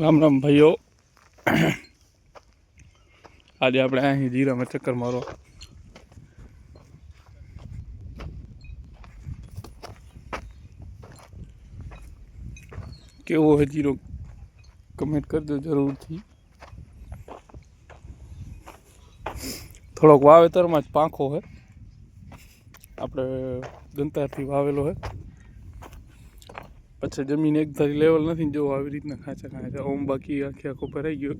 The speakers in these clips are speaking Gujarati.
રામ રામ ભાઈઓ. આજે આપણે અહીં જીરામાં ચક્કર મારો. કેવો હોય જીરો? કમેન્ટ કરજો જરૂરથી. થોડોક વાવેતરમાં જ પાંખો હોય આપણે ગંતારથી વાવેલો હોય પછી જમીન એક ધારી લેવલ નથી જો આવી રીતના ખાંચા ખાંચા ઓમ બાકી આખી આખો ભરાઈ ગયો.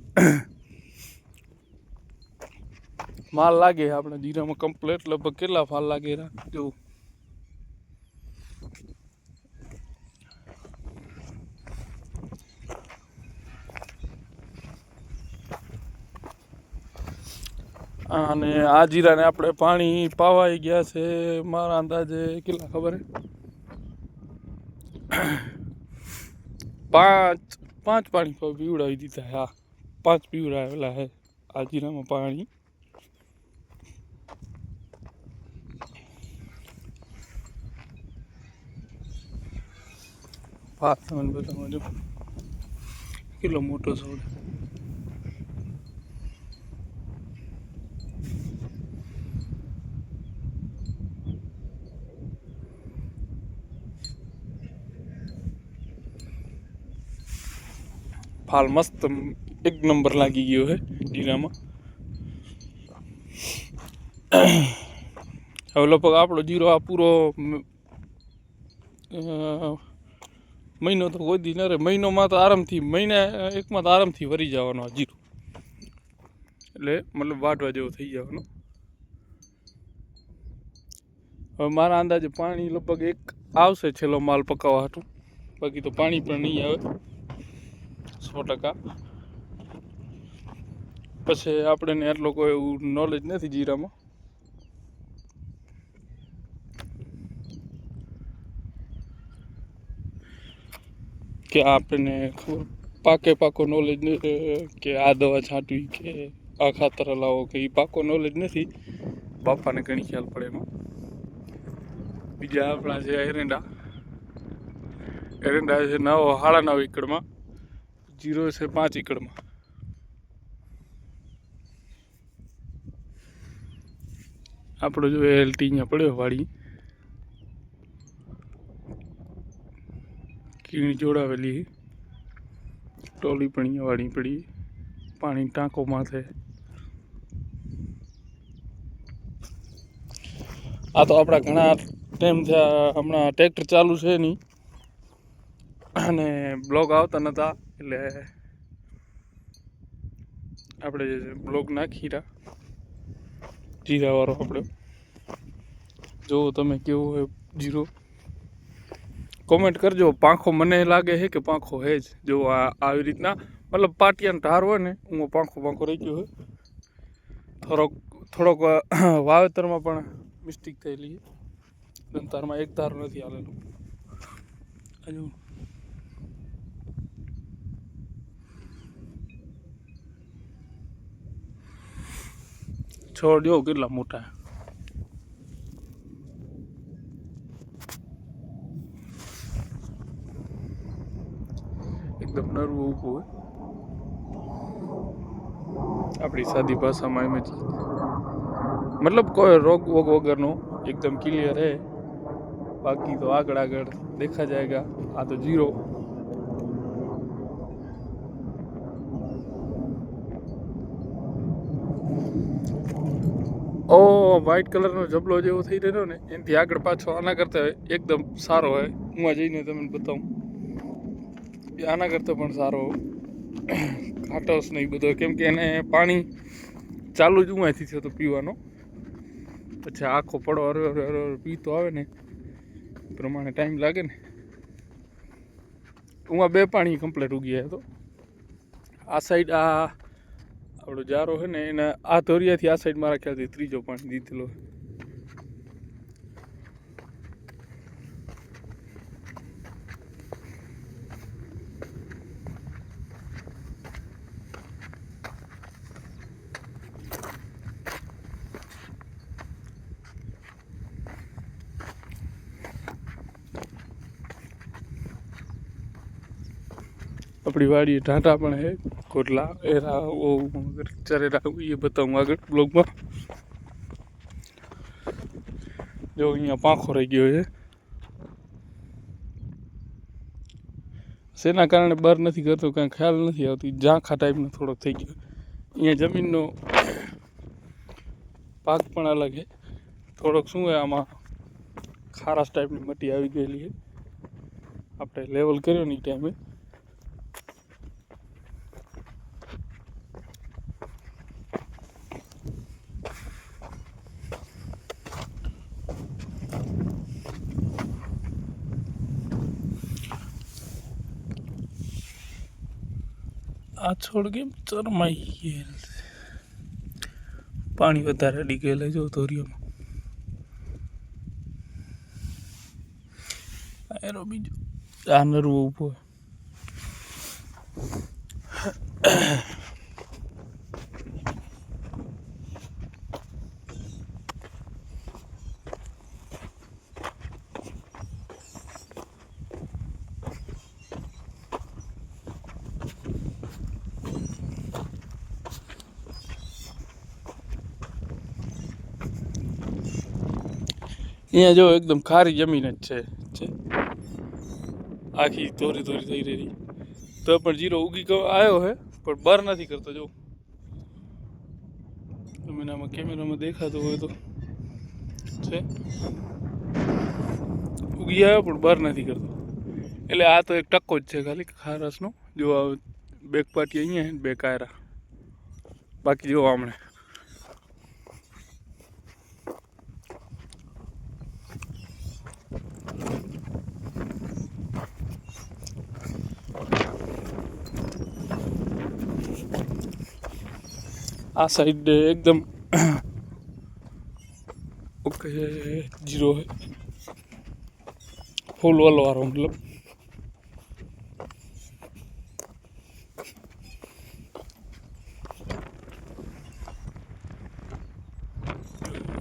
માલ લાગે આપણે જીરામાં કમ્પ્લેટ લગભગ કેટલા ફાલ લાગે જો. અને આ જીરાને આપણે પાણી પાવાઈ ગયા છે. મારા અંદાજે કેટલા ખબર હે પાંચ પાંચ પાણી પીવડાવી દીધા હા. પાંચ પીવડાવેલા હે આજીરામાં પાણી. ભાત તમને બતાવવા જો કેટલો મોટો છોડ ફાલ મસ્ત એક નંબર લાગી ગયો છે જીરામાં હવે લગભગ આપણો જીરો આ પૂરો મહિનો તો કોઈ દી ન રે મહિનોમાં તો આરામથી, મહિના એકમાં તો આરામથી વરી જવાનો આ જીરો. એટલે મતલબ વાટવા જેવો થઈ જવાનો. હવે મારા અંદાજે પાણી લગભગ એક આવશે છેલ્લો માલ પકાવવા હાટું. બાકી તો પાણી પણ નહીં આવે. સો ટકા. પછી આપણે એટલો કોઈ એવું નોલેજ નથી જીરામાં. કે આપણને ખબર, પાકે પાકો નોલેજ કે આ દવા છાંટવી કે આ ખાતર લાવો કે એ પાકો નોલેજ નથી. બાપાને ઘણી ખ્યાલ પડે એમાં. બીજા આપણા છે એરંડા એરંડા છે નવો હાળા નવ એકડમાં જીરો છે પાંચ એકડમાં આપણો જો એલટી અહીંયા પડ્યો વાળી. કીણી જોડાવેલી. ટોલી પણ અહીંયા વાળી પડી. પાણી ટાંકો માથે. આ તો આપણા ઘણા ટાઈમ થયા, હમણાં ટ્રેક્ટર ચાલુ છે નહીં અને બ્લોગ આવતા નહોતા એટલે આપણે જે બ્લોગ નાખી જીરાવાળો આપણે. જો તમે કેવો હોય જીરો કોમેન્ટ કરજો. પાંખો મને લાગે છે કે પાંખો હે જ. જો આ આવી રીતના, મતલબ પાટિયાનો ઢાર હોય ને, હું પાંખો પાંખો રહી ગયો હોય. થોડોક થોડોક વાવેતરમાં પણ મિસ્ટેક થયેલી છે. તારમાં એક ધાર નથી આવેલું હજુ છોડ જો કેટલા મોટા? એકદમ નરવું ઊભું હોય. આપણી સાદી ભાષામાં એમ જ મતલબ કોઈ રોગ વોગ વગરનો એકદમ ક્લિયર હે. બાકી તો આગળ આગળ દેખા જાયગા. આ તો જીરો ઓ વ્હાઈટ કલરનો જબલો જેવો થઈ રહ્યો ને, એનાથી આગળ પાછો આના કરતાં એકદમ સારો હોય. હું આ જઈને તમને બતાવું. એ આના કરતાં પણ સારો ઘાટસ નહીં બધો. કેમ કે એને પાણી ચાલુ જ ઉંમાંથી થયો તો પીવાનો. પછી આખો પડો હરે હરે હરે પીતો આવે ને પ્રમાણે ટાઈમ લાગે ને. હું બે પાણી કમ્પ્લેટ ઉગી હતો આ સાઈડ આ આપણો જારો છે ને એના આ ધોરિયાથી આ સાઈડ મારા ખ્યાલથી ત્રીજો પાણી દીધેલો આપણી વાડીએ ઢાંટા પણ હે કોટલા એરા, ઓ ચરેરા એ બતાવું આગળ બ્લોગમાં. જો, અહીંયા પાંખો રહી ગયો છે. શેના કારણે બહાર નથી કરતો, કાંઈ ખ્યાલ નથી આવતી ઝાંખા ટાઈપનો થોડોક થઈ ગયો. અહીંયા જમીનનો પાક પણ અલગ છે. થોડોક શું હોય, આમાં ખારાશ ટાઈપની મટી આવી ગયેલી છે. આપણે લેવલ કર્યો ને એ. ટાઈમે આ છોડ કેમ ચરમાઈ ગયેલ પાણી વધારે અડી ગયેલા જો ધોરિયામાં એનો બીજો. આ નરવો ઊભો અહીંયા જો એકદમ ખારી જમીન જ છે. આખી ધોરી ધોરી થઈ રહી. તો પણ જીરો ઉગી આવ્યો હે, પણ બાર નથી કરતો, જો. તમે આમાં કેમેરામાં દેખાતો હોય તો. છે. ઉગી આવ્યો, પણ બાર નથી કરતો. એટલે આ તો એક ટક્કો જ છે ખાલી, ખારસનો. જો બેક પાટી અહીંયા બે કાયરા. બાકી જો હમણે આ સાઈડ એકદમ ઓકે જીરો હે. ફૂલ વોલ વાળો, મતલબ.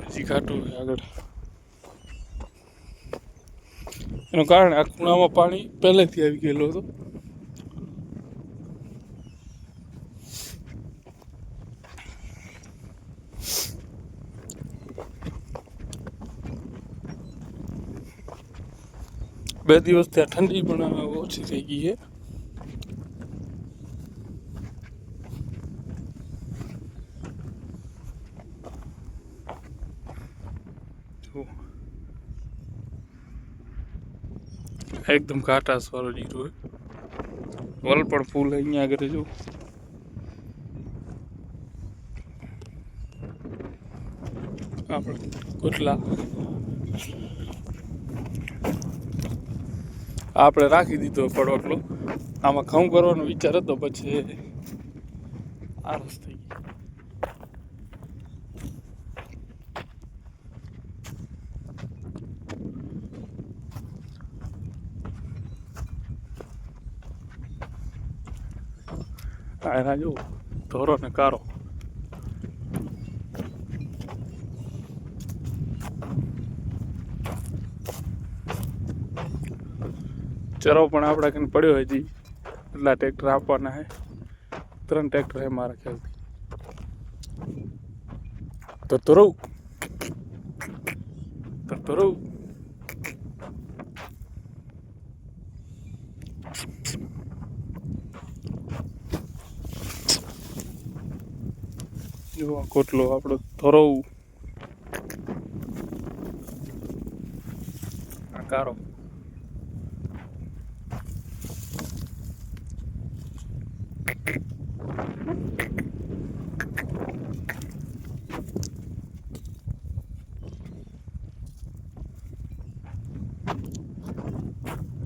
હજી ઘાટું છે આગળ. એનું કારણ આ ખૂણામાં પાણી પહેલેથી આવી ગયેલું હતું. બે દિવસ ત્યાં ઠંડી પણ ઓછી થઈ ગઈ છે. એકદમ કાટાસ વાળો જીરો વલ પણ ફૂલ અહીંયા આગળ જો. આપણે કોટલા. આપણે રાખી દીધો પડોટલો આમાં ઘઉં કરવાનો વિચાર હતો, પછી આળસ થઈ ગઈ આ એના જો ધોરો ને કારો. ચરો પણ આપણા કને પડ્યો હજી. એટલા ટ્રેક્ટર આપવાના હે. ત્રણ ટ્રેક્ટર હે મારા ખ્યાલથી. તો તરવ તો તરવ જો કોટલો આપણો ધોરવ આ કારો.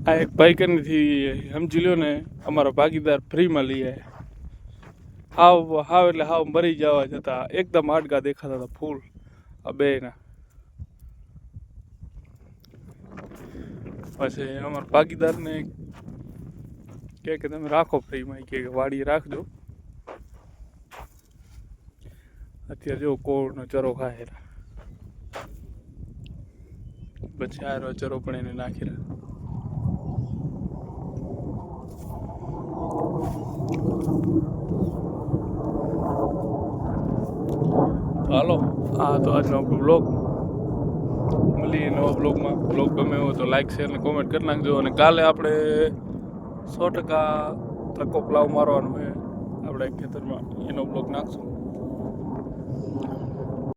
આ એક ભાઈ કનેથી સમજી લ્યો ને, અમારો ભાગીદાર ફ્રીમાં લઈ આવ્યા હાવ હાવ એટલે હાવ મરી જવા જતા. એકદમ હાડકા દેખાતા હતા ફૂલ. આ બેના પછી અમારા ભાગીદારને કહે કે, તમે રાખો ફ્રીમાં કે વાડી રાખજો. અત્યારે જો કોળનો ચરો ખાય. પછી આરો ચરો પણ એને નાખી તો હાલો, આ તો આજનો આપણો બ્લોગ મળી નવા બ્લોગમાં બ્લોગ ગમે હોય તો લાઈક શેર અને કોમેન્ટ કરી નાખજો. અને કાલે આપણે સો ટકા તકો પ્લાવ મારવાનો હોય આપણે ખેતરમાં એનો બ્લોગ નાખશું.